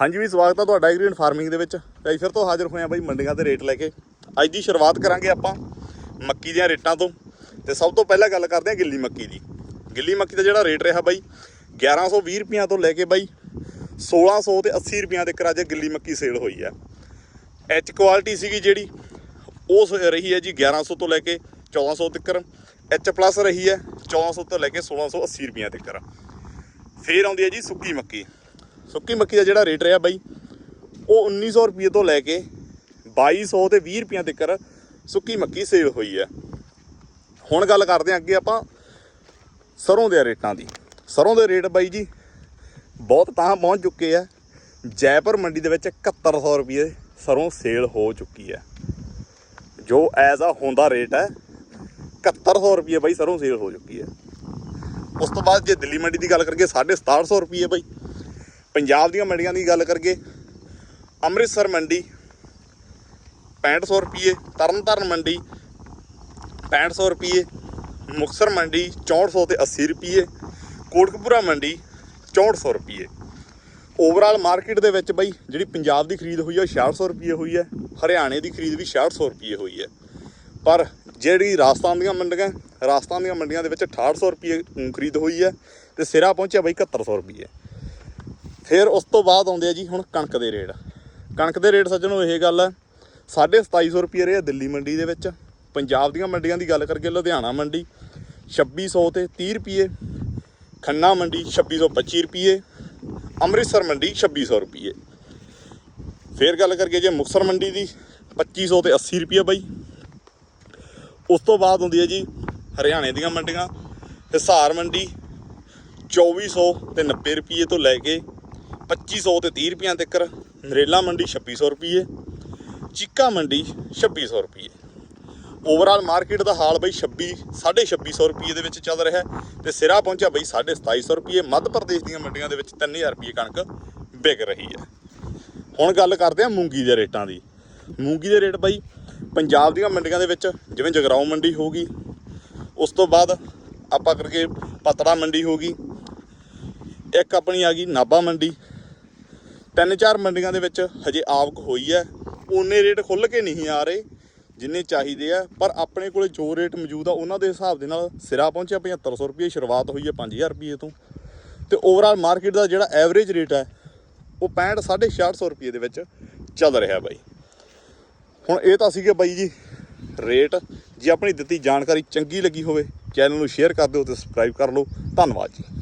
ਹਾਂਜੀ ਵੀ ਸਵਾਗਤ ਆ ਤੁਹਾਡਾ ਐਗਰੀਨ ਫਾਰਮਿੰਗ ਦੇ ਵਿੱਚ। ਤੇ ਅਸੀਂ ਫਿਰ ਤੋਂ ਹਾਜ਼ਰ ਹੋਏ ਆ ਬਾਈ ਮੰਡੀਆਂ ਦੇ ਰੇਟ ਲੈ ਕੇ। ਅੱਜ ਦੀ ਸ਼ੁਰੂਆਤ ਕਰਾਂਗੇ ਆਪਾਂ ਮੱਕੀ ਦੀਆਂ ਰੇਟਾਂ ਤੋਂ। ਤੇ ਸਭ ਤੋਂ ਪਹਿਲਾਂ ਗੱਲ ਕਰਦੇ ਹਾਂ ਗਿੱਲੀ ਮੱਕੀ ਦੀ। ਗਿੱਲੀ ਮੱਕੀ ਦਾ ਜਿਹੜਾ ਰੇਟ ਰਿਹਾ ਬਾਈ 1120 ਰੁਪਈਆਂ ਤੋਂ ਲੈ ਕੇ ਬਾਈ 1600 ਤੇ 80 ਰੁਪਈਆਂ ਤੱਕ ਅੱਜ ਗਿੱਲੀ ਮੱਕੀ ਸੇਲ ਹੋਈ ਆ। ਐਚ ਕੁਆਲਿਟੀ ਸੀਗੀ ਜਿਹੜੀ, ਉਹ ਸ- ਰਹੀ ਹੈ ਜੀ 1100 ਤੋਂ ਲੈ ਕੇ 1400 ਤੱਕ। ਐਚ ਪਲੱਸ ਰਹੀ ਹੈ 1400 ਤੋਂ ਲੈ ਕੇ 1680 ਰੁਪਈਆਂ ਤੱਕ। ਫਿਰ ਆਉਂਦੀ ਹੈ ਜੀ ਸੁੱਕੀ ਮੱਕੀ। ਸੁੱਕੀ ਮੱਕੀ ਦਾ ਜਿਹੜਾ ਰੇਟ ਰਿਹਾ ਬਾਈ, ਉਹ 1900 ਰੁਪਏ ਤੋਂ ਲੈ ਕੇ 2200 ਤੇ 20 ਰੁਪਈਆਂ ਤੱਕ ਸੁੱਕੀ ਮੱਕੀ ਸੇਲ ਹੋਈ ਹੈ। ਹੁਣ ਗੱਲ ਕਰਦੇ ਹਾਂ ਅੱਗੇ ਆਪਾਂ ਸਰੋਂ ਦੇ ਰੇਟਾਂ ਦੀ। ਸਰੋਂ ਦੇ ਰੇਟ ਬਾਈ ਜੀ ਬਹੁਤ ਤਾਂ ਪਹੁੰਚ ਚੁੱਕੇ ਆ। ਜੈਪੁਰ ਮੰਡੀ ਦੇ ਵਿੱਚ 7100 ਰੁਪਏ ਸਰੋਂ ਸੇਲ ਹੋ ਚੁੱਕੀ ਹੈ। ਜੋ ਐਜ਼ ਆ ਹੁੰਦਾ ਰੇਟ ਹੈ 7100 ਰੁਪਏ ਬਾਈ ਸਰੋਂ ਸੇਲ ਹੋ ਚੁੱਕੀ ਹੈ। ਉਸ ਤੋਂ ਬਾਅਦ ਜੇ ਦਿੱਲੀ ਮੰਡੀ ਦੀ ਗੱਲ ਕਰੀਏ 6700 ਰੁਪਏ ਬਾਈ। ਪੰਜਾਬ ਦੀਆਂ ਮੰਡੀਆਂ ਦੀ ਗੱਲ ਕਰੀਏ, ਅੰਮ੍ਰਿਤਸਰ ਮੰਡੀ 6500 ਰੁਪਏ ਤਰਨਤਾਰਨ ਮੰਡੀ 6500 ਰੁਪਏ ਮੁਕਤਸਰ ਮੰਡੀ 6400 ਤੇ 80 ਰੁਪਏ ਕੋਟਕਪੂਰਾ ਮੰਡੀ 6400 ਰੁਪਏ ਓਵਰਆਲ ਮਾਰਕੀਟ ਦੇ ਵਿੱਚ ਬਈ, ਜਿਹੜੀ ਪੰਜਾਬ ਦੀ ਖਰੀਦ ਹੋਈ ਹੈ ਉਹ 6600 ਰੁਪਏ ਹੋਈ ਹੈ ਹਰਿਆਣੇ ਦੀ ਖਰੀਦ ਵੀ 6600 ਰੁਪਏ ਹੋਈ ਹੈ ਪਰ ਜਿਹੜੀ ਰਾਜਸਥਾਨ ਦੀਆਂ ਮੰਡੀਆਂ, ਰਾਜਸਥਾਨ ਦੀਆਂ ਮੰਡੀਆਂ ਦੇ ਵਿੱਚ 6800 ਰੁਪਏ ਖਰੀਦ ਹੋਈ ਹੈ ਤੇ ਸਿਰਾ ਪਹੁੰਚਿਆ ਬਈ 7100 ਰੁਪਏ ਫਿਰ ਉਸ ਤੋਂ ਬਾਅਦ ਆਉਂਦੇ ਆ ਜੀ ਹੁਣ ਕਣਕ ਦੇ ਰੇਟ। ਕਣਕ ਦੇ ਰੇਟ ਸੱਜਣੋ ਇਹ ਗੱਲ ਹੈ 2750 ਰੁਪਏ ਰਹੇ ਆ ਦਿੱਲੀ ਮੰਡੀ ਦੇ ਵਿੱਚ। ਪੰਜਾਬ ਦੀਆਂ ਮੰਡੀਆਂ ਦੀ ਗੱਲ ਕਰਕੇ ਲੁਧਿਆਣਾ ਮੰਡੀ 2600 ਤੇ 30 ਰੁਪਏ ਖੰਨਾ ਮੰਡੀ 2625 ਰੁਪਏ ਅੰਮ੍ਰਿਤਸਰ ਮੰਡੀ 2600 ਰੁਪਏ ਫੇਰ ਗੱਲ ਕਰਕੇ ਜੇ ਮੁਕਤਸਰ ਮੰਡੀ ਦੀ 2500 ਤੇ 80 ਰੁਪਏ ਬਾਈ। ਉਸ ਤੋਂ ਬਾਅਦ ਹੁੰਦੀ ਹੈ ਜੀ ਹਰਿਆਣੇ ਦੀਆਂ ਮੰਡੀਆਂ, ਹਿਸਾਰ ਮੰਡੀ 2400 ਤੇ 90 ਰੁਪਏ ਤੋਂ ਲੈ ਕੇ 2500 ਤੇ 30 ਰੁਪਈਆ ਤੱਕਰ ਨਰੇਲਾ ਮੰਡੀ 2600 ਰੁਪਏ ਚੀਕਾ ਮੰਡੀ 2600 ਰੁਪਏ ਓਵਰਆਲ ਮਾਰਕੀਟ ਦਾ ਹਾਲ ਬਈ 26 2650 ਰੁਪਏ ਦੇ ਵਿੱਚ ਚੱਲ ਰਿਹਾ ਹੈ ਤੇ ਸਿਰਾ ਪਹੁੰਚਿਆ ਬਈ 2750 ਰੁਪਏ ਮੱਧ ਪ੍ਰਦੇਸ਼ ਦੀਆਂ ਮੰਡੀਆਂ ਦੇ ਵਿੱਚ 3000 ਰੁਪਏ ਕਣਕ ਵਿਕ ਰਹੀ ਹੈ। ਹੁਣ ਗੱਲ ਕਰਦੇ ਹਾਂ ਮੂੰਗੀ ਦੇ ਰੇਟਾਂ ਦੀ। ਮੂੰਗੀ ਦੇ ਰੇਟ ਬਾਈ ਪੰਜਾਬ ਦੀਆਂ ਮੰਡੀਆਂ ਦੇ ਵਿੱਚ ਜਿਵੇਂ ਜਗਰਾਉਂ ਮੰਡੀ ਹੋਗੀ ਉਸ ਤੋਂ ਬਾਅਦ ਆਪਾਂ ਕਰਕੇ ਪਤੜਾ ਮੰਡੀ ਹੋਗੀ ਇੱਕ ਆਪਣੀ ਆ ਗਈ ਨਾਭਾ ਮੰਡੀ ਤਿੰਨ ਚਾਰ ਮੰਡੀਆਂ ਦੇ ਵਿੱਚ ਹਜੇ ਆਵਕ ਹੋਈ ਹੈ। ਓਨੇ ਰੇਟ ਖੁੱਲ ਕੇ ਨਹੀਂ ਆ ਰਹੇ ਜਿੰਨੇ ਚਾਹੀਦੇ ਆ। ਪਰ ਆਪਣੇ ਕੋਲੇ ਜੋ ਰੇਟ ਮੌਜੂਦ ਆ, ਉਹਨਾਂ ਦੇ ਹਿਸਾਬ ਦੇ ਨਾਲ ਸਿਰਾ ਪਹੁੰਚਿਆ 7500 ਰੁਪਏ, ਸ਼ੁਰੂਆਤ ਹੋਈ ਹੈ 5000 ਰੁਪਏ ਤੋਂ। ਤੇ ਓਵਰਆਲ ਮਾਰਕੀਟ ਦਾ ਜਿਹੜਾ ਐਵਰੇਜ ਰੇਟ ਹੈ, ਉਹ 65 650 ਰੁਪਏ ਦੇ ਵਿੱਚ ਚੱਲ ਰਿਹਾ ਬਾਈ। ਹੁਣ ਇਹ ਤਾਂ ਸੀਗੇ ਬਾਈ ਜੀ ਰੇਟ। ਜੇ ਆਪਣੀ ਦਿੱਤੀ ਜਾਣਕਾਰੀ ਚੰਗੀ ਲੱਗੀ ਹੋਵੇ, ਚੈਨਲ ਨੂੰ ਸ਼ੇਅਰ ਕਰ ਦਿਓ ਤੇ ਸਬਸਕ੍ਰਾਈਬ ਕਰ ਲਓ। ਧੰਨਵਾਦ ਜੀ।